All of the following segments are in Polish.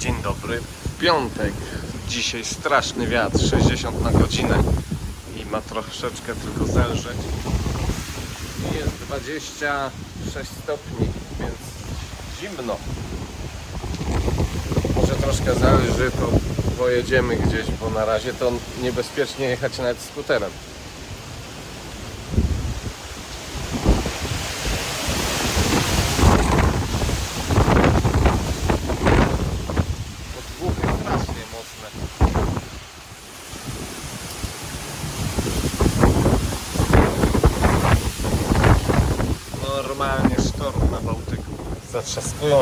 Dzień dobry. Piątek. Dzisiaj straszny wiatr, 60 na godzinę i ma troszeczkę tylko zelżeć. Jest 26 stopni, więc zimno. Może troszkę zależy, to pojedziemy gdzieś, bo na razie to niebezpiecznie jechać nawet skuterem.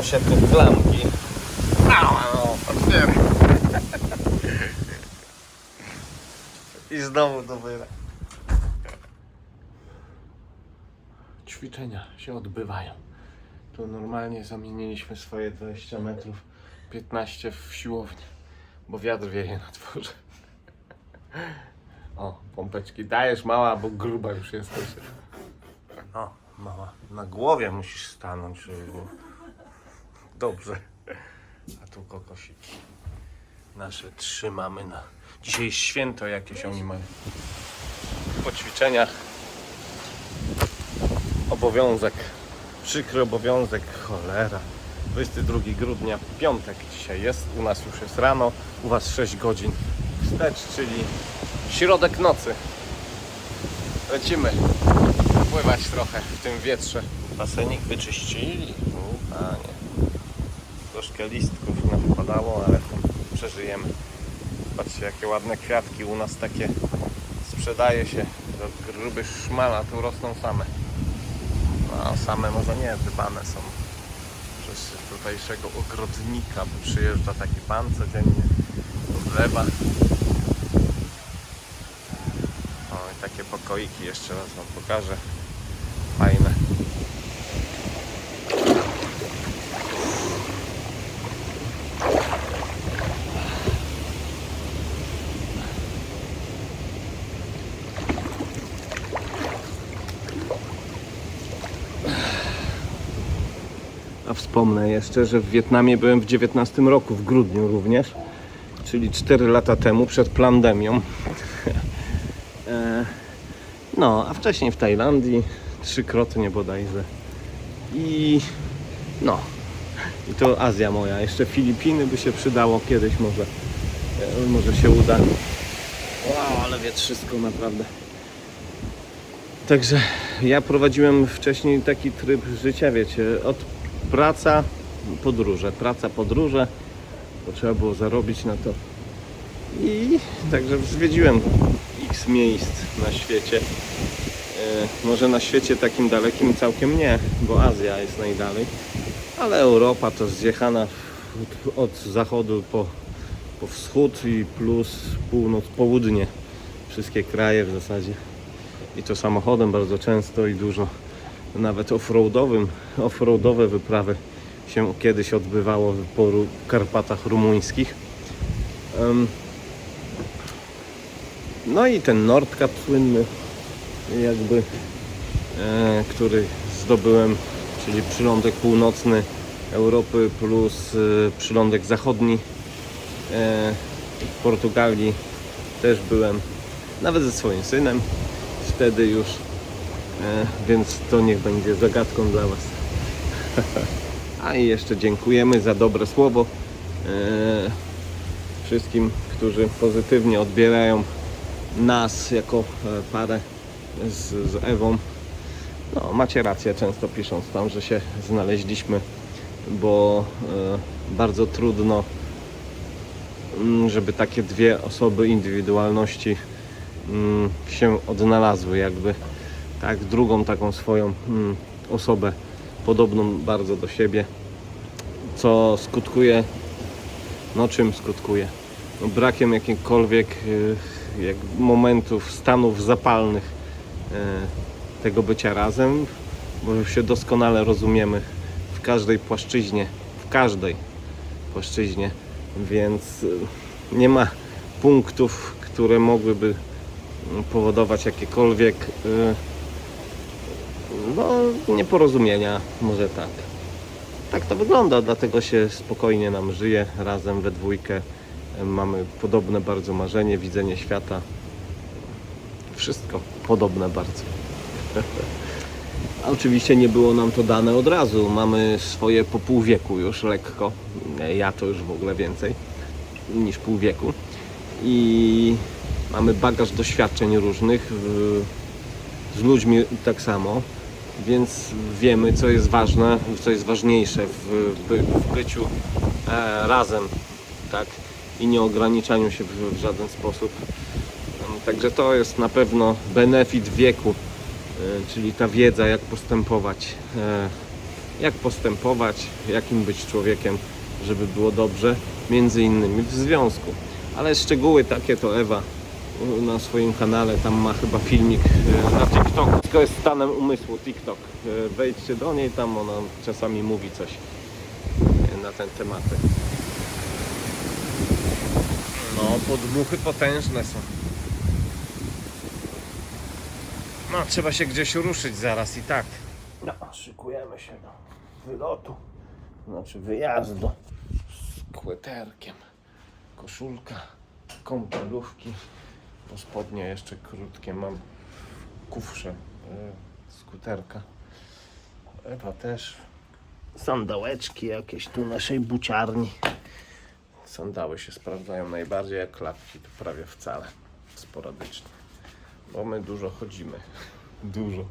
Się tu klamki. No. I znowu do wyra. Ćwiczenia się odbywają. Tu normalnie zamieniliśmy swoje 20 metrów 15 w siłowni, bo wiatr wieje na dworze. O, pompeczki dajesz mała, bo gruba już jesteś. O, mała, na głowie musisz stanąć, żeby było dobrze. A tu kokosiki. Nasze trzymamy na... Dzisiaj święto jakieś oni mają. Po ćwiczeniach obowiązek, przykry obowiązek, cholera. 22 grudnia, piątek dzisiaj jest, u nas już jest rano, u was 6 godzin wstecz, czyli środek nocy. Lecimy pływać trochę w tym wietrze. Basenik wyczyścili, u panie. Troszkę listków nam wpadało, ale to przeżyjemy. Patrzcie jakie ładne kwiatki u nas takie sprzedaje się do gruby szmala, tu rosną same. No, same może nie, dbane są przez tutejszego ogrodnika, bo przyjeżdża taki pan codziennie, oblewa. O, i takie pokoiki jeszcze raz Wam pokażę. Fajne. A wspomnę jeszcze, że w Wietnamie byłem w 19 roku, w grudniu również, czyli 4 lata temu, przed pandemią. E, no, a wcześniej w Tajlandii, trzykrotnie bodajże. I no, i to Azja moja. Jeszcze Filipiny by się przydało kiedyś może. E, Może się uda. Wow, ale wietrzysko naprawdę. Także ja prowadziłem wcześniej taki tryb życia, wiecie, od praca, podróże, praca, podróże, bo trzeba było zarobić na to. I także zwiedziłem x miejsc na świecie. E, może na świecie takim dalekim całkiem nie, bo Azja jest najdalej, ale Europa to zjechana od, od zachodu po, po wschód i plus północ, południe. Wszystkie kraje w zasadzie i to samochodem bardzo często i dużo nawet offroadowym, offroadowe wyprawy się kiedyś odbywało po Karpatach rumuńskich. No i ten Nordkap słynny, jakby, e, który zdobyłem, czyli przylądek północny Europy plus e, przylądek zachodni e, w Portugalii też byłem, nawet ze swoim synem wtedy już, więc to niech będzie zagadką dla Was. A i jeszcze dziękujemy za dobre słowo e, wszystkim, którzy pozytywnie odbierają nas jako e, parę z, z Ewą. No, macie rację, często pisząc tam, że się znaleźliśmy, bo e, bardzo trudno, mm, żeby takie dwie osoby, indywidualności mm, się odnalazły, jakby tak, drugą taką swoją mm, osobę, podobną bardzo do siebie, co skutkuje, no czym skutkuje? No, brakiem jakichkolwiek y, jak momentów, stanów zapalnych y, tego bycia razem, bo się doskonale rozumiemy w każdej płaszczyźnie, w każdej płaszczyźnie, więc y, nie ma punktów, które mogłyby mm, powodować jakiekolwiek y, no, nieporozumienia, może tak. tak to wygląda, dlatego się spokojnie nam żyje razem we dwójkę. Mamy podobne bardzo marzenie, widzenie świata. Wszystko podobne bardzo. Oczywiście nie było nam to dane od razu. Mamy swoje po pół wieku już lekko. Ja to już w ogóle więcej niż pół wieku. I mamy bagaż doświadczeń różnych. Z ludźmi tak samo. Więc wiemy, co jest ważne, co jest ważniejsze w, by, w byciu e, razem, tak? I nie ograniczaniu się w, w żaden sposób. Także to jest na pewno benefit wieku, e, czyli ta wiedza, jak postępować, e, jak postępować, jakim być człowiekiem, żeby było dobrze, między innymi w związku. Ale szczegóły takie to Ewa na swoim kanale, tam ma chyba filmik e, na TikToku. Wszystko jest stanem umysłu TikTok. E, Wejdźcie do niej, tam ona czasami mówi coś e, na ten tematy. No, podmuchy potężne są. No, trzeba się gdzieś ruszyć zaraz i tak. No, szykujemy się do wylotu, znaczy wyjazdu z kłyterkiem. Koszulka, kąpielówki, spodnie jeszcze krótkie mam kufrze y, skuterka. Ewa też. Sandałeczki jakieś tu naszej buciarni. Sandały się sprawdzają najbardziej, jak klapki to prawie wcale. Sporadycznie. Bo my dużo chodzimy. Dużo.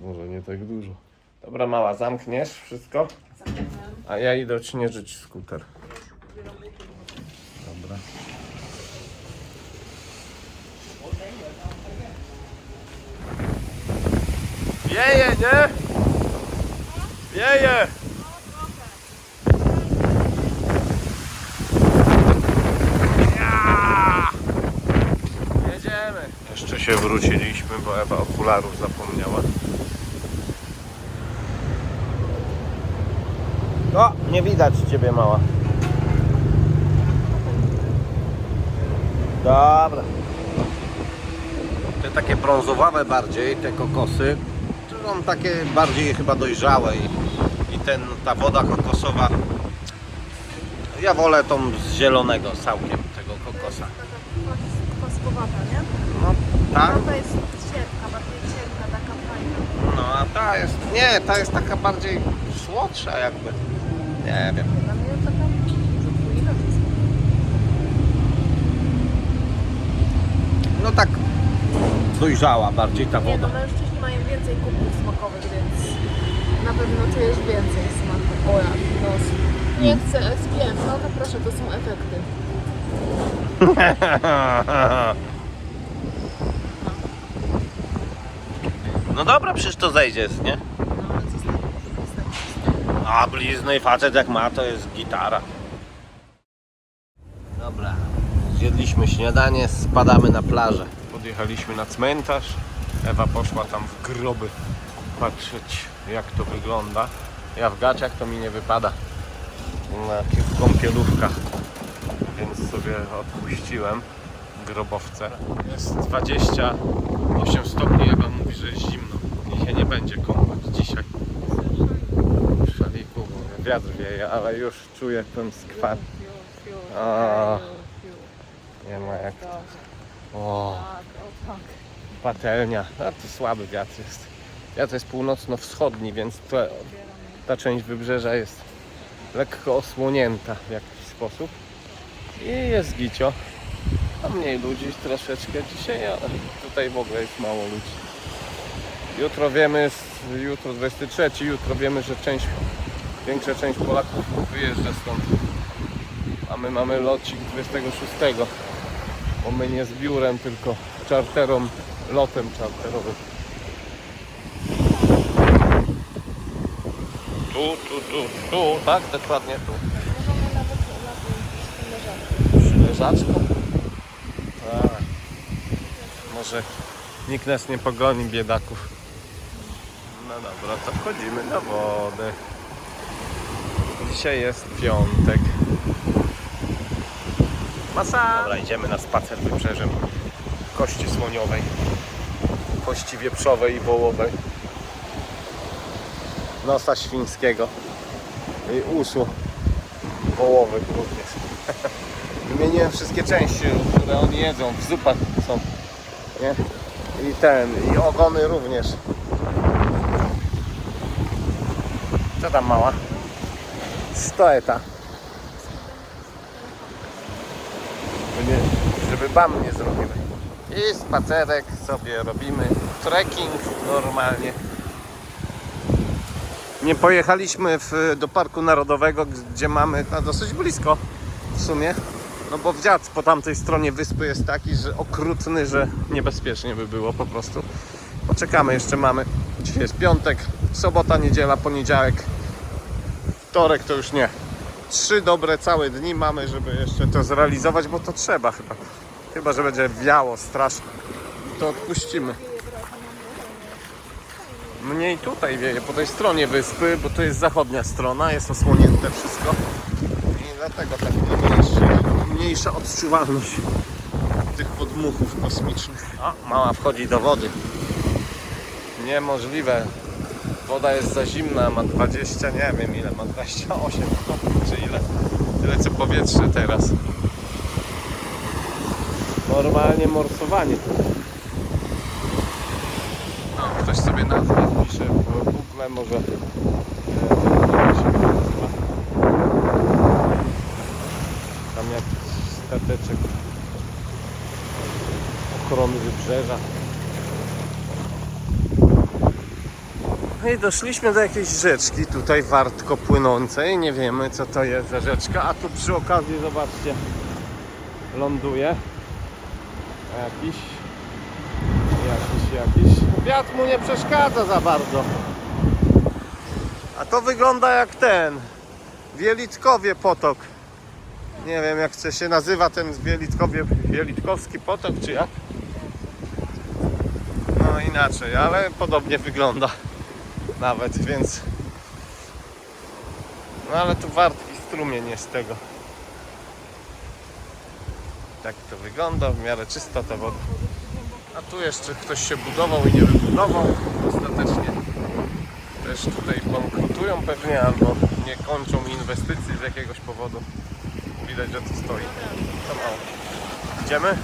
Może nie tak dużo. Dobra, mała, zamkniesz wszystko? A ja idę odśnieżyć skuter. Wieje, nie? Wieje! Ja! Jedziemy. Jeszcze się wróciliśmy, bo Ewa okularów zapomniała. O, nie widać ciebie mała. Dobra. Te takie brązowawe bardziej, te kokosy, są takie bardziej chyba dojrzałe i, i ten, ta woda kokosowa. Ja wolę tą z zielonego całkiem, tego kokosa. Taka kwaskowata, nie? No, ta? Ta jest cierpka, bardziej cierpka, taka fajna. No, a ta jest, nie, ta jest taka bardziej słodsza jakby. Nie wiem. Dla mnie taka podwójna jest. No tak dojrzała bardziej ta Nie, woda. Mają więcej kubków smakowych, więc na pewno czujesz więcej smaku. O ja, nos. Nie chcę SPF, no to proszę, to są efekty. No dobra, przecież to zejdzie, nie? No ale co z tego? Co z tego? A blizny facet jak ma, to jest gitara. Dobra, zjedliśmy śniadanie, spadamy na plażę. Podjechaliśmy na cmentarz. Ewa poszła tam w groby patrzeć jak to wygląda. Ja w gaciach to mi nie wypada. Na takich kąpielówkach. Więc sobie odpuściłem grobowce. Jest 28 stopni, Ewa mówi, że jest zimno. Się nie będzie kąpać dzisiaj. Szaliku, bo wiatr wieje, ale już czuję ten skwar. A. Nie ma jak to. O, Tak, o tak. Patelnia. A to słaby wiatr jest. Wiatr jest północno-wschodni, więc ta część wybrzeża jest lekko osłonięta w jakiś sposób. I jest gicio. A mniej ludzi troszeczkę dzisiaj, ale tutaj w ogóle jest mało ludzi. Jutro wiemy, jutro 23, jutro wiemy, że część, większa część Polaków wyjeżdża stąd. A my mamy locik 26, bo my nie z biurem, tylko czarterą, lotem czarterowym. Tu, tu, tu, tu, tak? Dokładnie tu. Możemy nawet na tym? Tak. Może nikt nas nie pogoni, biedaków. No dobra, to wchodzimy na wodę. Dzisiaj jest piątek. Masa! Dobra, idziemy na spacer wybrzeżem kości słoniowej, kości wieprzowej i wołowej, nosa świńskiego. i uszu wołowych również. Wymieniłem wszystkie części, które oni jedzą, w zupach są. Nie? I ten, i ogony również. Co tam mała? Stoeta. Żeby bam nie zrobiły. I spacerek sobie robimy. Trekking normalnie. Nie pojechaliśmy w, do Parku Narodowego, gdzie mamy no, dosyć blisko w sumie. No bo wiatr po tamtej stronie wyspy jest taki, że okrutny, że niebezpiecznie by było po prostu. Poczekamy, jeszcze mamy. Dzisiaj jest piątek, sobota, niedziela, poniedziałek, wtorek to już nie. Trzy dobre całe dni mamy, żeby jeszcze to zrealizować, bo to trzeba chyba. Chyba, że będzie wiało strasznie. To odpuścimy. Mniej tutaj wieje, po tej stronie wyspy, bo to jest zachodnia strona, jest osłonięte wszystko. I dlatego tak mniejszy, mniejsza odczuwalność tych podmuchów kosmicznych. O, mała wchodzi do wody. Niemożliwe. Woda jest za zimna, ma 20, nie wiem ile, ma 28 stopni czy ile. Tyle co powietrze teraz. Normalnie morsowanie. No, ktoś sobie nazwę pisze w Google, może. Tam jakiś stateczek ochrony wybrzeża. No i doszliśmy do jakiejś rzeczki tutaj wartko płynącej. Nie wiemy co to jest za rzeczka, a tu przy okazji zobaczcie ląduje jakiś jakiś, jakiś. Wiatr mu nie przeszkadza za bardzo. A to wygląda jak ten. Wielitkowie potok. Nie wiem jak się nazywa ten Wielitkowie, Wielitkowski potok czy jak? No inaczej, ale podobnie wygląda nawet, więc no ale tu wartki strumień jest tego. Tak to wygląda, w miarę czysta ta woda. A tu jeszcze ktoś się budował i nie wybudował ostatecznie. Też tutaj bankrutują pewnie albo nie kończą inwestycji z jakiegoś powodu. Widać, że to stoi. To mało. Idziemy?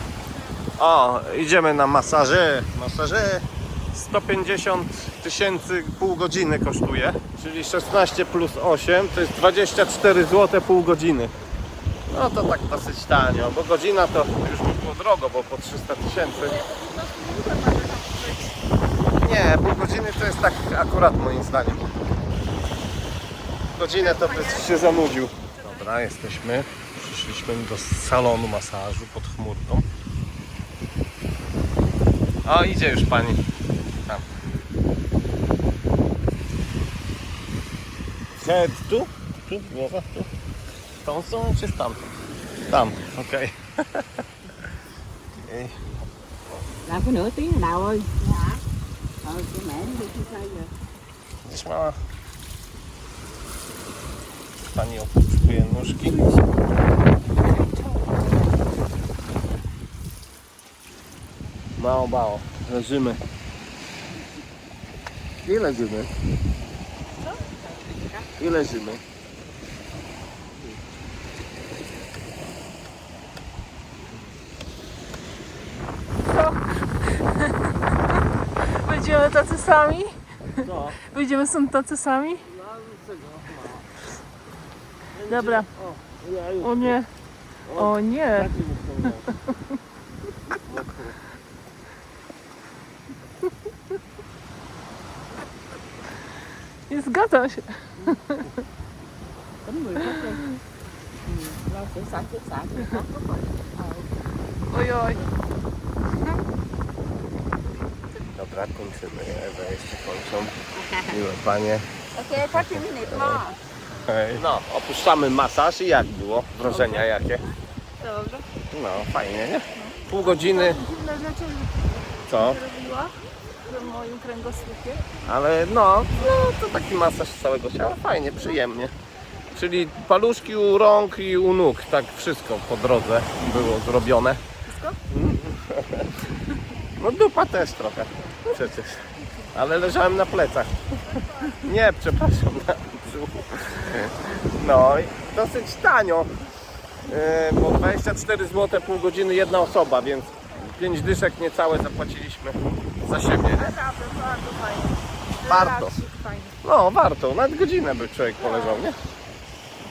O, idziemy na masaże. Masaże 150 tysięcy pół godziny kosztuje, czyli 16 plus 8 to jest 24 zł pół godziny. No to tak dosyć tanio, bo godzina to już by było drogo, bo po 300 tysięcy. Nie, pół godziny to jest tak akurat moim zdaniem. Godzinę to by się zanudził. Dobra, jesteśmy. Przyszliśmy do salonu masażu pod chmurką. O, idzie już pani. Tam. Head tu? Tu? Głowa? Tu? Tą stroną czy tam? Tam, okej. Ej, Làm có nửa tiếng nào ơi Dạ Ờ, cái mẹ nó đi chia tay rồi Gdzieś mała pani opuszczuje nóżki. Mało, mało. Leżymy. Gdzie leżymy? I leżymy. Tacy sami? No. Będziemy są tacy sami? Dobra. O nie. O nie. Nie zgadza się. Tính người Dobra, kończymy. Ewa jeszcze kończą. Miłe panie. Ok, 30 minutes more Hej. No, opuszczamy masaż i jak było? Wrażenia jakie? Dobrze. No, fajnie, nie? Pół godziny, Dziwne rzeczy co? robiła w moim kręgosłupie. Ale no, no to taki masaż całego ciała, fajnie, przyjemnie. Czyli paluszki u rąk i u nóg, tak wszystko po drodze było zrobione. Wszystko? No dupa też trochę, przecież. Ale leżałem na plecach. Nie, przepraszam, na, tyłu. No i dosyć tanio. Yy, Bo 24 zł pół godziny jedna osoba, więc 5 dyszek niecałe zapłaciliśmy za siebie. bardzo fajnie. Warto. No warto, nawet godzinę by człowiek poleżał, nie?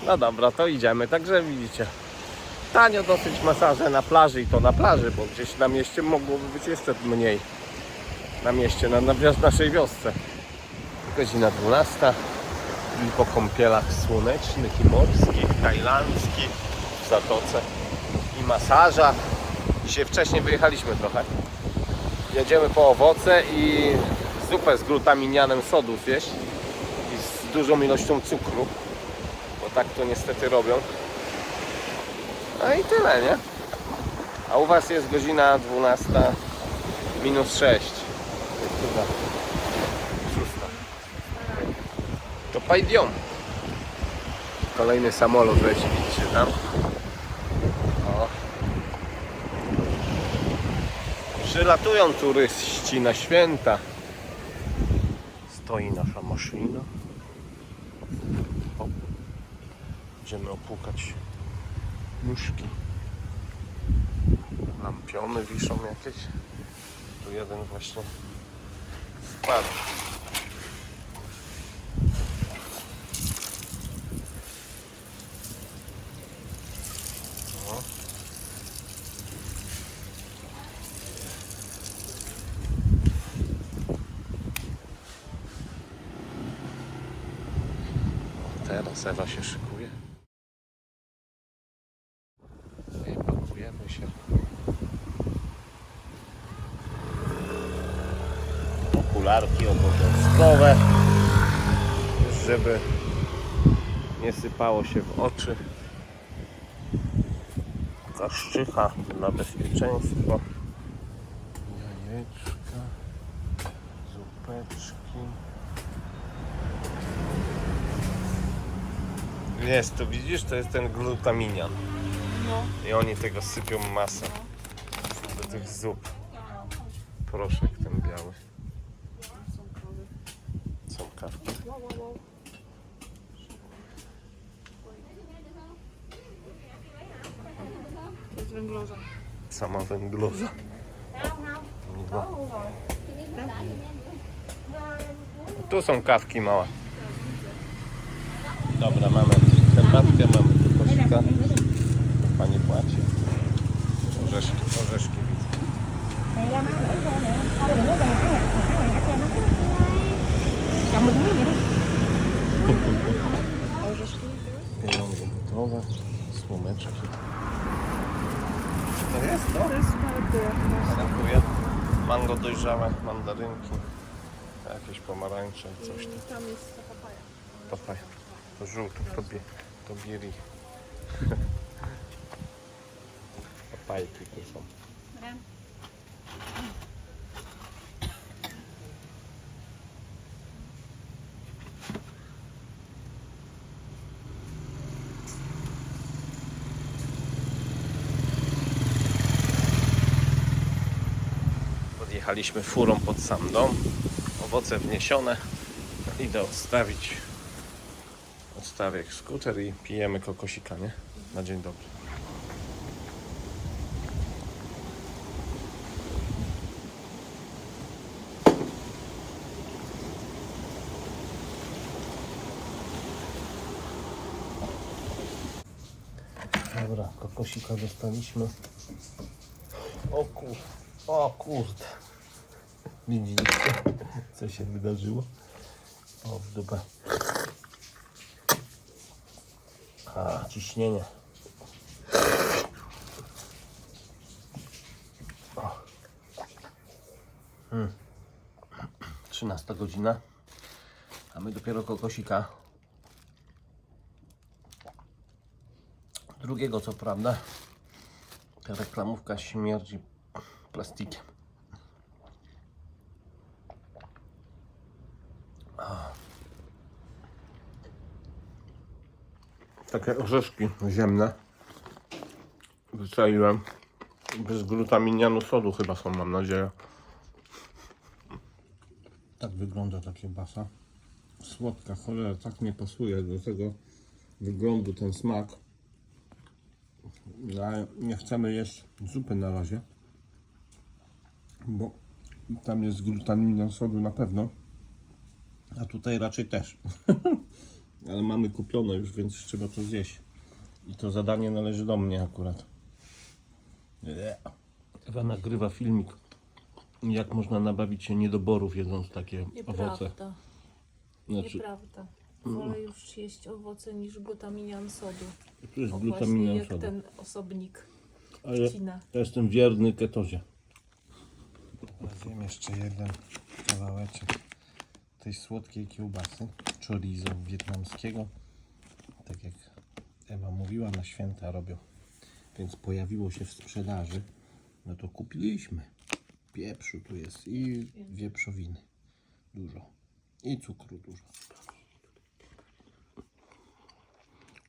No dobra, to idziemy. Także widzicie, tanio dosyć masaże na plaży i to na plaży, bo gdzieś na mieście mogłoby być jeszcze mniej. Na mieście, na, na naszej wiosce. Godzina 12 i po kąpielach słonecznych i morskich, tajlandzkich w Zatoce i masażach. Dzisiaj wcześniej wyjechaliśmy trochę. Jedziemy po owoce i zupę z glutaminianem sodu zjeść i z dużą ilością cukru, bo tak to niestety robią. No i tyle, nie? A u Was jest godzina 12 minus 6. Chyba. Szósta. To pajdią. Kolejny samolot leci, widzicie tam? O. Przylatują turyści na święta. Stoi nasza maszyna. O. Będziemy opłukać nóżki. Lampiony wiszą jakieś. Tu jeden właśnie spadł. O. Teraz Ewa się szykuje. Okularki obowiązkowe, żeby nie sypało się w oczy. Kaszczycha na bezpieczeństwo. Jajeczka, zupeczki. Jest, to widzisz, to jest ten glutaminian. No. I oni tego sypią masę do tych zup. Proszek ten biały. Są kawki. Wow, wow, wow. Węgloza. Sama węgloza. No. Tu są kawki małe. Dobra, mamy herbatkę, mamy tu koszyka. Pani płaci. Orzeszki, orzeszki widzę. Pieniądze gotowe, słomeczki. To jest to? To jest. Mango dojrzałe, mandarynki, jakieś pomarańcze, coś tam. Tam jest ta papaja. Papaj. To żółto, to, bie, to bieri. Papajki tu są. Podjechaliśmy furą pod sam dom. Owoce wniesione. Idę odstawić odstawię skuter i pijemy kokosika, nie? Na dzień dobry. Dobra, kokosika dostaliśmy. O kur... O kurde. Widzicie, co się wydarzyło? O, w dupę. A, ciśnienie. O. Hmm. 13 godzina. A my dopiero kokosika. Drugiego co prawda. Ta reklamówka śmierdzi plastikiem. Takie orzeszki ziemne. Wyczaiłem. Bez glutaminianu sodu chyba są, mam nadzieję. Tak wygląda ta kiełbasa. słodka, cholera, tak nie pasuje do tego wyglądu ten smak. Ale nie chcemy jeść zupy na razie, bo tam jest glutamina sodu na pewno, a tutaj raczej też. Ale mamy kupione już, więc trzeba to zjeść. I to zadanie należy do mnie akurat. Ewa nagrywa filmik, jak można nabawić się niedoborów jedząc takie owoce. Nieprawda. Znaczy, Nieprawda. Wolę już jeść owoce niż glutaminian sodu. tu jest O, właśnie glutamina jak sodu. ten osobnik Ale wcina. ja jestem wierny ketozie. Zjem jeszcze jeden kawałeczek tej słodkiej kiełbasy chorizo wietnamskiego. Tak jak Ewa mówiła, na święta robią. Więc pojawiło się w sprzedaży. No to kupiliśmy. Pieprzu tu jest i wieprzowiny. Dużo. I cukru dużo.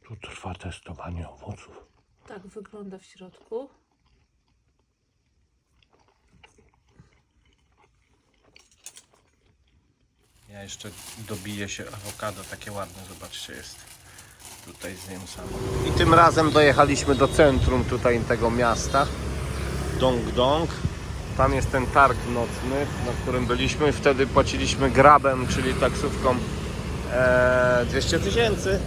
Tu trwa testowanie owoców. Tak wygląda w środku. Ja jeszcze dobiję się awokado, takie ładne, zobaczcie, jest tutaj zjem sam. I tym razem dojechaliśmy do centrum tutaj tego miasta, Dong Dong. Tam jest ten targ nocny, na którym byliśmy. Wtedy płaciliśmy grabem, czyli taksówką e, 200 tysięcy.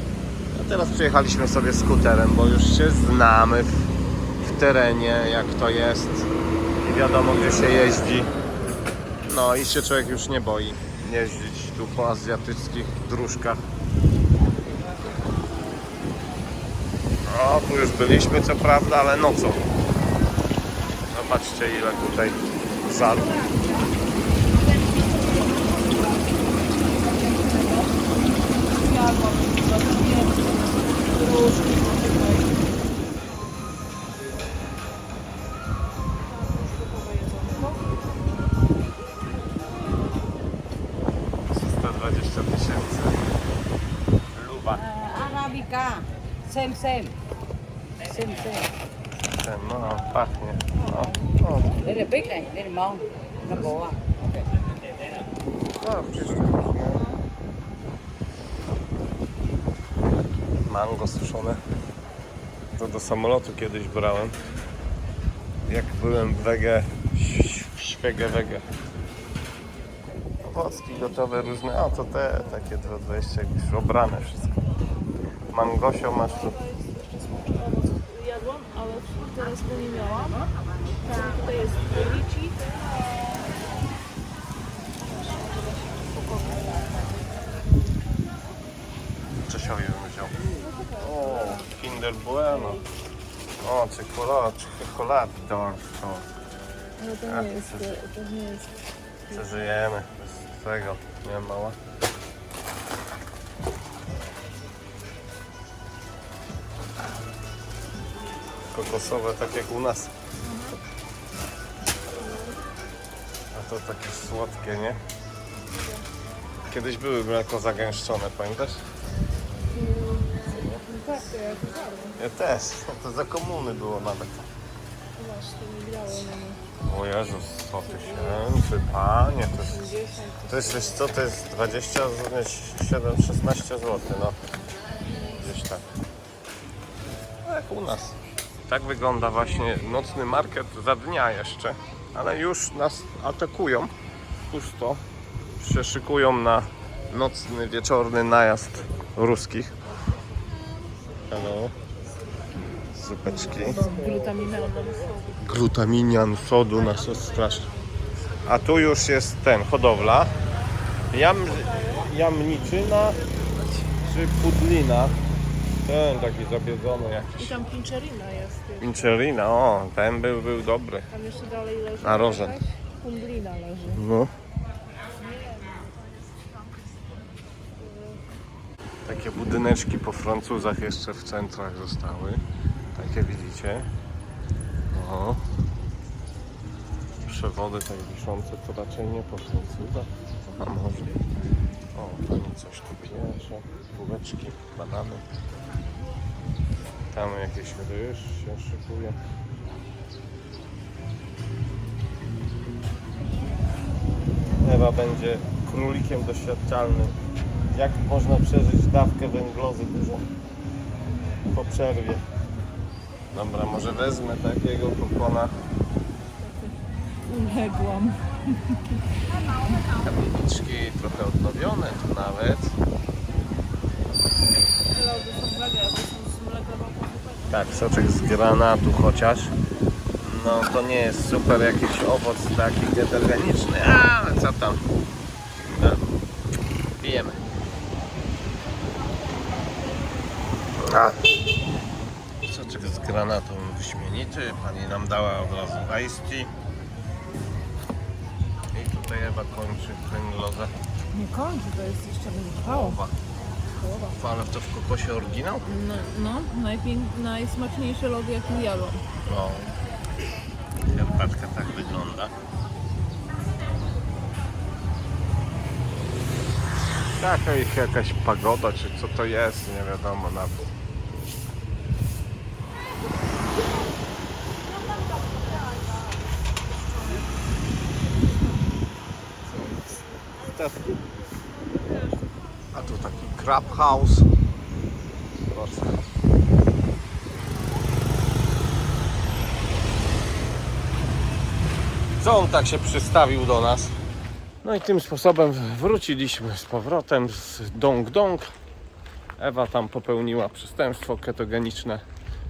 A teraz przyjechaliśmy sobie skuterem, bo już się znamy w, w terenie, jak to jest i wiadomo, gdzie się jeździ. No i się człowiek już nie boi jeździć tu po azjatyckich dróżkach. O, tu już byliśmy co prawda, ale nocą. Zobaczcie ile tutaj żal. Trzysta Same, same. Same, same. Ten, no, pachnie. No, no, Very big very mong. Nó bố à? no, przecież Mango suszone. To do samolotu kiedyś brałem. Jak byłem wege, świege wege. Owocki gotowe różne, a to te takie 2,20 jakieś obrane wszystko. Mangosio masz tu. Jadłam, ale teraz go nie miałam. Tutaj jest liczy. Czesiowi bym wziął. O, Kinder Bueno. O, czekolad, czekolador to. Ale to nie jest, to- to nie jest. Przeżyjemy bez tego, nie mała. Kokosowe, tak jak u nas. A to takie słodkie, nie? Kiedyś były mleko zagęszczone, pamiętasz? Tak, to jak Ja też. To za komuny było nawet. masz, to nie grało na mnie. O Jezus, 100 tysięcy, panie, to jest, 50. to jest, wiesz co, to jest 27, 16 zł, no. Gdzieś tak. No jak u nas. Tak wygląda właśnie nocny market za dnia jeszcze, ale już nas atakują pusto. Się szykują na nocny, wieczorny najazd ruskich. Hello. Zupeczki glutaminian sodu na sos straszny. A tu już jest ten, hodowla. Jam, jamniczyna czy pudlina. Ten taki zabiedzony I jakiś. tam pincherina jest. Pincherina, o, ten był, był dobry. Tam jeszcze dalej leży. Na rożen. jakaś Kundlina leży. No. Takie budyneczki po Francuzach jeszcze w centrach zostały. Takie widzicie. O. Przewody tak wiszące to raczej nie po Francuzach. A może. O, pani coś tu piecze. Bułeczki, banany. Tam jakieś ryż się szykuje. Ewa będzie królikiem doświadczalnym jak można przeżyć dawkę węglozy dużą po przerwie. Dobra, może wezmę takiego kupona. Uległam. Kamieniczki trochę odnowione tu nawet. Lody są mega, Tak, soczek z granatu chociaż. No to nie jest super jakiś owoc taki detergeniczny, ale co tam. No, pijemy. A. Soczek z granatu wyśmienity. Pani nam dała od razu iced tea. I tutaj Ewa kończy węglozę. Nie kończy, to jest jeszcze Połowa. Ale to w kokosie oryginał? No, no najpięk- najsmaczniejsze lody jakie jadłam. No. Herbatka tak wygląda. Jaka ich jakaś pagoda, czy co to jest, nie wiadomo nawet. Taki crab house. Proszę. Co on tak się przystawił do nas? No i tym sposobem wróciliśmy z powrotem z Dong Dong. Ewa tam popełniła przestępstwo ketogeniczne.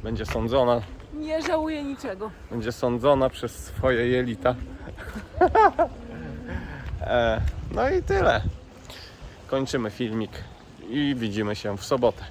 Będzie sądzona, Nie żałuję niczego. będzie sądzona przez swoje jelita. e, no i tyle. Kończymy filmik i widzimy się w sobotę.